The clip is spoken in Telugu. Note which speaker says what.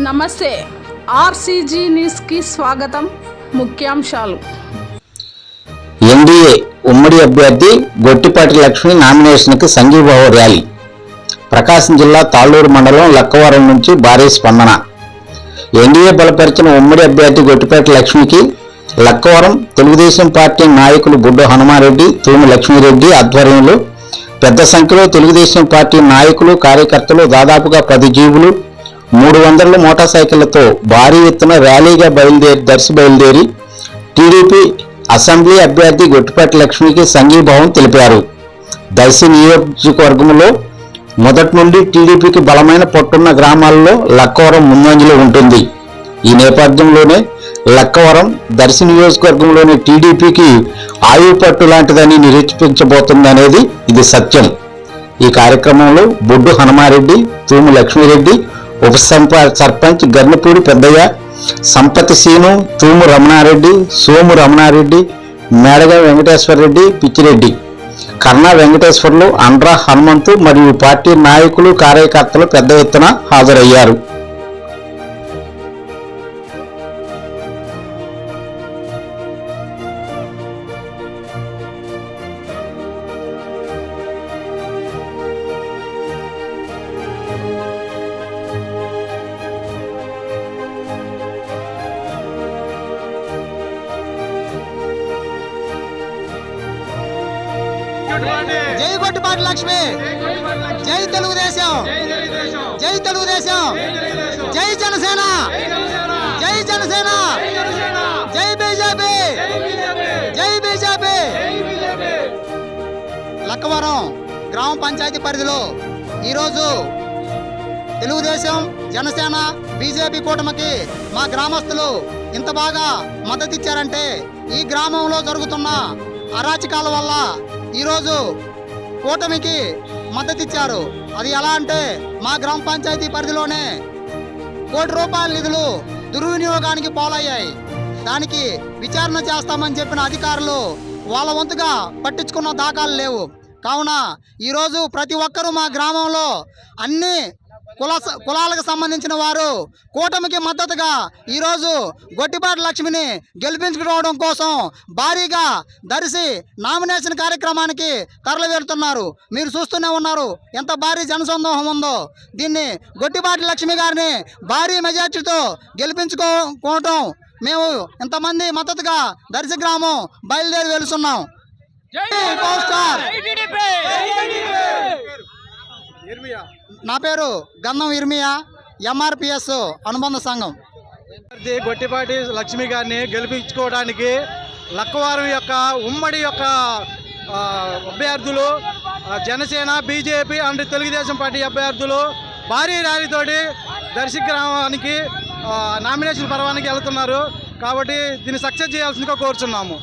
Speaker 1: నమస్తే ఆర్సీజీ న్యూస్కి స్వాగతం. ముఖ్యాంశాలు.
Speaker 2: ఎన్డీఏ ఉమ్మడి అభ్యర్థి గొట్టిపాటి లక్ష్మి నామినేషన్కి సంఘీభావ ర్యాలీ. ప్రకాశం జిల్లా తాళ్ళూరు మండలం లక్కవరం నుంచి భారీ స్పందన. ఎన్డీఏ బలపరిచిన ఉమ్మడి అభ్యర్థి గొట్టిపాటి లక్ష్మికి లక్కవరం తెలుగుదేశం పార్టీ నాయకులు బుడ్డు హనుమారెడ్డి తూము లక్ష్మీరెడ్డి ఆధ్వర్యంలో పెద్ద సంఖ్యలో తెలుగుదేశం పార్టీ నాయకులు కార్యకర్తలు దాదాపుగా పది జీవులు మూడు వందల మోటార్ సైకిళ్ళతో భారీ ఎత్తున ర్యాలీగా బయలుదేరి దర్శి బయలుదేరి టీడీపీ అసెంబ్లీ అభ్యర్థి గొట్టిపాటి లక్ష్మికి సంఘీభావం తెలిపారు. దర్శి నియోజకవర్గంలో మొదటి నుండి టీడీపీకి బలమైన పట్టున్న గ్రామాల్లో లక్కవరం ముందంజలో ఉంటుంది. ఈ నేపథ్యంలోనే లక్కవరం దర్శి నియోజకవర్గంలోని టీడీపీకి ఆయువు పట్టు లాంటిదని నిరూపించబోతుందనేది ఇది సత్యం. ఈ కార్యక్రమంలో బొడ్డు హనుమారెడ్డి తూము లక్ష్మీరెడ్డి ఉపసంప సర్పంచ్ గర్నపూడి పెద్దయ్య సంపతి సీను తూము రమణారెడ్డి సోము రమణారెడ్డి మేడగ వెంకటేశ్వరరెడ్డి పిచ్చిరెడ్డి. కన్నా వెంకటేశ్వర్లు అండ్రా హనుమంతు మరియు పార్టీ నాయకులు కార్యకర్తలు పెద్ద ఎత్తున హాజరయ్యారు.
Speaker 3: జై గొట్టుపాటి లక్ష్మి. జై తెలుగుదేశం. జై తెలుగుదేశం. జై జనసేన. జై జనసేన. జై బీజేపీ. జై బీజేపీ. లక్కవరం గ్రామ పంచాయతీ పరిధిలో ఈరోజు తెలుగుదేశం జనసేన బీజేపీ కూటమికి మా గ్రామస్తులు ఇంత బాగా మద్దతు ఇచ్చారంటే ఈ గ్రామంలో జరుగుతున్న అరాచకాల వల్ల ఈరోజు కూటమికి మద్దతు ఇచ్చారు అది ఎలా అంటే మా గ్రామ పంచాయతీ పరిధిలోనే కోటి రూపాయల నిధులు దుర్వినియోగానికి పాలయ్యాయి. దానికి విచారణ చేస్తామని చెప్పిన అధికారులు వాళ్ళ వంతుగా పట్టించుకున్న దాఖలు లేవు. కావున ఈరోజు ప్రతి ఒక్కరూ మా గ్రామంలో అన్ని కుల కులాలకు సంబంధించిన వారు కూటమికి మద్దతుగా ఈరోజు గొట్టిపాటి లక్ష్మిని గెలిపించుకోవడం కోసం భారీగా దర్శి నామినేషన్ కార్యక్రమానికి తరలి వెళ్తున్నారు మీరు చూస్తూనే ఉన్నారు. ఎంత భారీ జనసందోహం ఉందో. దీన్ని గొట్టిపాటి లక్ష్మి గారిని భారీ మెజార్టీతో గెలిపించుకోవటం మేము ఇంతమంది మద్దతుగా దర్శి గ్రామం బయలుదేరి వెలుస్తున్నాం పవర్ స్టార్ నా పేరు గంధం ఇర్మియా ఎంఆర్పిఎస్ అనుబంధ సంఘం.
Speaker 4: అభ్యర్థి గొట్టిపాటి లక్ష్మి గారిని గెలిపించుకోవడానికి లక్కవారం యొక్క ఉమ్మడి యొక్క అభ్యర్థులు Janasena BJP and Telugudesam party అభ్యర్థులు భారీ ర్యాలీతోటి దర్శి గ్రామానికి నామినేషన్ పర్వానికి వెళ్తున్నారు. కాబట్టి దీన్ని సక్సెస్ చేయాల్సిందిగా కోరుచున్నాము.